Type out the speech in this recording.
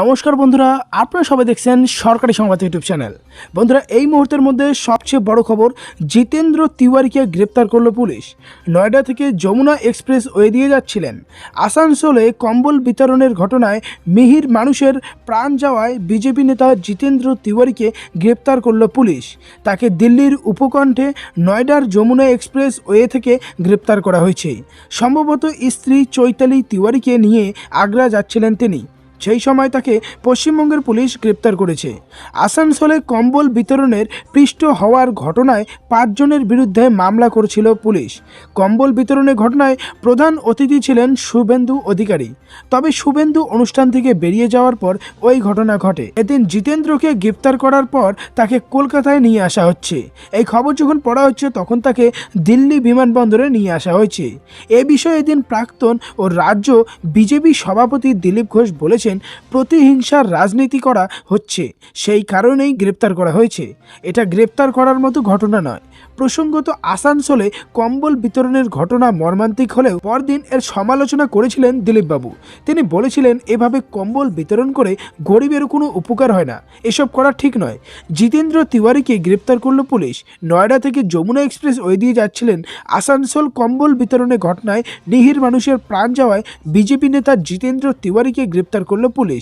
নমস্কার বন্ধুরা, আপনারা সবাই দেখছেন সরকারি সংবাদ ইউটিউব চ্যানেল। বন্ধুরা, এই মুহূর্তের মধ্যে সবচেয়ে বড় খবর, জিতেন্দ্র তিওয়ারিকে গ্রেপ্তার করল পুলিশ। নয়ডা থেকে যমুনা এক্সপ্রেস ওয়ে দিয়ে যাচ্ছিলেন। আসানসোলে কম্বল বিতরণের ঘটনায় মিহির মানুষের প্রাণ যাওয়ায় বিজেপি নেতা জিতেন্দ্র তিওয়ারিকে গ্রেপ্তার করল পুলিশ। তাকে দিল্লির উপকণ্ঠে নয়ডার যমুনা এক্সপ্রেস ওয়ে থেকে গ্রেপ্তার করা হয়েছে। সম্ভবত স্ত্রী চৈতালি তিওয়ারিকে নিয়ে আগ্রা যাচ্ছিলেন তিনি। সেই সময় তাকে পশ্চিমবঙ্গের পুলিশ গ্রেপ্তার করেছে। আসানসোলে কম্বল বিতরণের পৃষ্ঠ হওয়ার ঘটনায় পাঁচজনের বিরুদ্ধে মামলা করেছিল পুলিশ। কম্বল বিতরণের ঘটনায় প্রধান অতিথি ছিলেন শুভেন্দু অধিকারী। তবে শুভেন্দু অনুষ্ঠান থেকে বেরিয়ে যাওয়ার পর ওই ঘটনা ঘটে। এদিন জিতেন্দ্রকে গ্রেপ্তার করার পর তাকে কলকাতায় নিয়ে আসা হচ্ছে। এই খবর যখন পড়া হচ্ছে, তখন তাকে দিল্লি বিমানবন্দরে নিয়ে আসা হয়েছে। এ বিষয়ে এদিন প্রাক্তন ও রাজ্য বিজেপি সভাপতি দিলীপ ঘোষ বলেছেন প্রতিহিংসার রাজনীতি করা হচ্ছে। সেই কারণেই গ্রেপ্তার করা হয়েছে। এটা গ্রেপ্তার করার মতো ঘটনা নয়। প্রসঙ্গত আসানসোলে কম্বল বিতরণের ঘটনা মর্মান্তিক হলেও পরদিন এর সমালোচনা করেছিলেন দিলীপবাবু। তিনি বলেছিলেন, এভাবে কম্বল বিতরণ করে গরিবের কোনো উপকার হয় না। এসব করা ঠিক নয়। জিতেন্দ্র তিওয়ারিকে গ্রেপ্তার করল পুলিশ। নয়ডা থেকে যমুনা এক্সপ্রেস ওই দিয়ে যাচ্ছিলেন। আসানসোল কম্বল বিতরণের ঘটনায় নিহির মানুষের প্রাণ যাওয়ায় বিজেপি নেতা জিতেন্দ্র তিওয়ারিকে গ্রেপ্তার করল পুলিশ